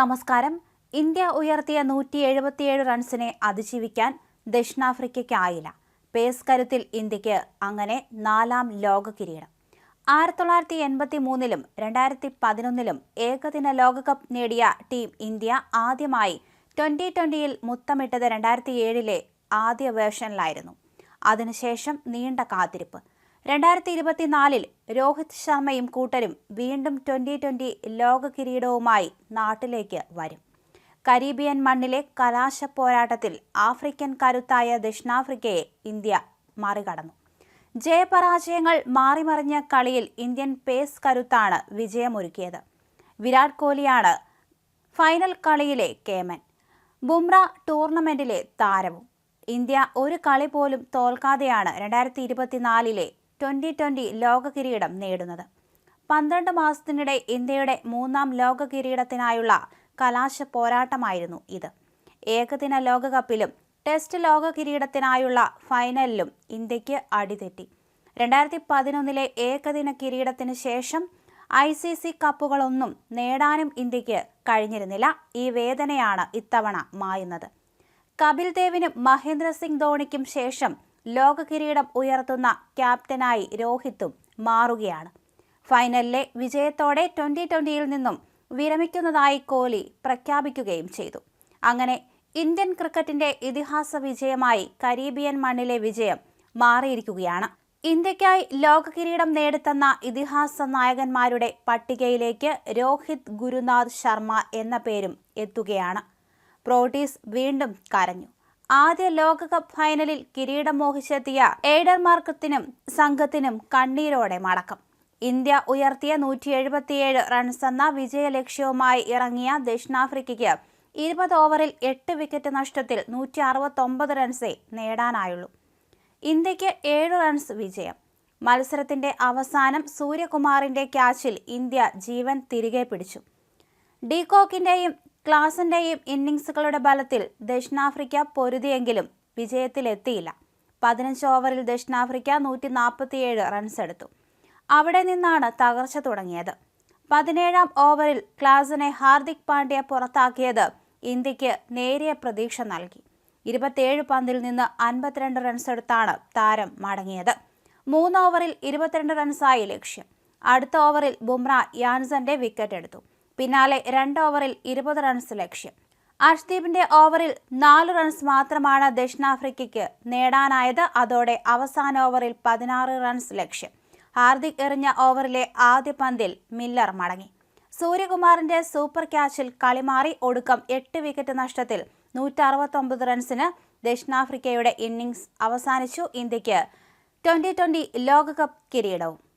നമസ്കാരം. ഇന്ത്യ ഉയർത്തിയ നൂറ്റി എഴുപത്തിയേഴ് റൺസിനെ അതിജീവിക്കാൻ ദക്ഷിണാഫ്രിക്കയ്ക്കായില്ല. പേസ് കരുത്തിൽ ഇന്ത്യയ്ക്ക് അങ്ങനെ നാലാം ലോക കിരീടം. ആയിരത്തി തൊള്ളായിരത്തി എൺപത്തി മൂന്നിലും രണ്ടായിരത്തി പതിനൊന്നിലും ഏകദിന ലോകകപ്പ് നേടിയ ടീം ഇന്ത്യ ആദ്യമായി ട്വന്റി ട്വന്റിയിൽ മുത്തമിട്ടത് രണ്ടായിരത്തി ഏഴിലെ ആദ്യ വേർഷനിലായിരുന്നു. അതിനുശേഷം നീണ്ട കാത്തിരിപ്പ്. രണ്ടായിരത്തി ഇരുപത്തിനാലിൽ രോഹിത് ശർമ്മയും കൂട്ടരും വീണ്ടും ട്വന്റി ട്വന്റി ലോക കിരീടവുമായി നാട്ടിലേക്ക് വരും. കരീബിയൻ മണ്ണിലെ കലാശ പോരാട്ടത്തിൽ ആഫ്രിക്കൻ കരുത്തായ ദക്ഷിണാഫ്രിക്കയെ ഇന്ത്യ മറികടന്നു. ജയപരാജയങ്ങൾ മാറിമറിഞ്ഞ കളിയിൽ ഇന്ത്യൻ പേസ് കരുത്താണ് വിജയമൊരുക്കിയത്. വിരാട് കോഹ്ലിയാണ് ഫൈനൽ കളിയിലെ കേമൻ. ബുംറ ടൂർണമെന്റിലെ താരവും. ഇന്ത്യ ഒരു കളി പോലും തോൽക്കാതെയാണ് രണ്ടായിരത്തി ഇരുപത്തിനാലിലെ ട്വന്റി ട്വന്റി ലോക കിരീടം നേടുന്നത്. പന്ത്രണ്ട് മാസത്തിനിടെ ഇന്ത്യയുടെ മൂന്നാം ലോക കിരീടത്തിനായുള്ള കലാശ പോരാട്ടമായിരുന്നു ഇത്. ഏകദിന ലോകകപ്പിലും ടെസ്റ്റ് ലോക കിരീടത്തിനായുള്ള ഫൈനലിലും ഇന്ത്യയ്ക്ക് അടിതെറ്റി. രണ്ടായിരത്തി പതിനൊന്നിലെ ഏകദിന കിരീടത്തിന് ശേഷം ഐ സി സി കപ്പുകളൊന്നും നേടാനും ഇന്ത്യയ്ക്ക് കഴിഞ്ഞിരുന്നില്ല. ഈ വേദനയാണ് ഇത്തവണ മായുന്നത്. കപിൽ ദേവിനും മഹേന്ദ്ര സിംഗ് ധോണിക്കും ശേഷം ലോക കിരീടം ഉയർത്തുന്ന ക്യാപ്റ്റനായി രോഹിത്തും മാറുകയാണ്. ഫൈനലിലെ വിജയത്തോടെ ട്വന്റി ട്വന്റിയിൽ നിന്നും വിരമിക്കുന്നതായി കോഹ്ലി പ്രഖ്യാപിക്കുകയും ചെയ്തു. അങ്ങനെ ഇന്ത്യൻ ക്രിക്കറ്റിന്റെ ഇതിഹാസ വിജയമായി കരീബിയൻ മണ്ണിലെ വിജയം മാറിയിരിക്കുകയാണ്. ഇന്ത്യക്കായി ലോകകിരീടം നേടിത്തന്ന ഇതിഹാസ നായകന്മാരുടെ പട്ടികയിലേക്ക് രോഹിത് ഗുരുനാഥ് ശർമ്മ എന്ന പേരും എത്തുകയാണ്. പ്രോട്ടീസ് വീണ്ടും കരഞ്ഞു. ആദ്യ ലോകകപ്പ് ഫൈനലിൽ കിരീടം മോഹിച്ചെത്തിയ ഏഡർമാർക്കത്തിനും മാർക്കത്തിനും സംഘത്തിനും കണ്ണീരോടെ മടക്കം. ഇന്ത്യ ഉയർത്തിയ നൂറ്റി എഴുപത്തിയേഴ് റൺസ് എന്ന വിജയലക്ഷ്യവുമായി ഇറങ്ങിയ ദക്ഷിണാഫ്രിക്കയ്ക്ക് ഇരുപത് ഓവറിൽ എട്ട് വിക്കറ്റ് നഷ്ടത്തിൽ നൂറ്റി അറുപത്തൊമ്പത് റൺസേ നേടാനായുള്ളൂ. ഇന്ത്യയ്ക്ക് ഏഴ് റൺസ് വിജയം. മത്സരത്തിന്റെ അവസാനം സൂര്യകുമാറിന്റെ ക്യാച്ചിൽ ഇന്ത്യ ജീവൻ തിരികെ പിടിച്ചു. ഡീകോക്കിന്റെയും ക്ലാസിന്റെയും ഇന്നിങ്സുകളുടെ ബലത്തിൽ ദക്ഷിണാഫ്രിക്ക പൊരുതിയെങ്കിലും വിജയത്തിലെത്തിയില്ല. പതിനഞ്ച് ഓവറിൽ ദക്ഷിണാഫ്രിക്ക നൂറ്റി നാൽപ്പത്തിയേഴ് റൺസ് എടുത്തു. അവിടെ നിന്നാണ് തകർച്ച തുടങ്ങിയത്. പതിനേഴാം ഓവറിൽ ക്ലാസിനെ ഹാർദിക് പാണ്ഡ്യ പുറത്താക്കിയത് ഇന്ത്യയ്ക്ക് നേരിയ പ്രതീക്ഷ നൽകി. ഇരുപത്തിയേഴ് പന്തിൽ നിന്ന് അൻപത്തിരണ്ട് റൺസ് എടുത്താണ് താരം മടങ്ങിയത്. മൂന്ന് ഓവറിൽ ഇരുപത്തിരണ്ട് റൺസായി ലക്ഷ്യം. അടുത്ത ഓവറിൽ ബുംറ യാൻസന്റെ വിക്കറ്റ് എടുത്തു. പിന്നാലെ രണ്ട് ഓവറിൽ ഇരുപത് റൺസ് ലക്ഷ്യം. അർഷ്ദീപിന്റെ ഓവറിൽ നാല് റൺസ് മാത്രമാണ് ദക്ഷിണാഫ്രിക്കയ്ക്ക് നേടാനായത്. അതോടെ അവസാന ഓവറിൽ പതിനാറ് റൺസ് ലക്ഷ്യം. ഹാർദിക് എറിഞ്ഞ ഓവറിലെ ആദ്യ പന്തിൽ മില്ലർ മടങ്ങി. സൂര്യകുമാറിന്റെ സൂപ്പർ ക്യാച്ചിൽ കളിമാറി ഒടുക്കം എട്ട് വിക്കറ്റ് നഷ്ടത്തിൽ നൂറ്റി അറുപത്തൊമ്പത് റൺസിന് ദക്ഷിണാഫ്രിക്കയുടെ ഇന്നിംഗ്സ് അവസാനിച്ചു. ഇന്ത്യയ്ക്ക് ട്വന്റി ട്വന്റി ലോകകപ്പ് കിരീടവും.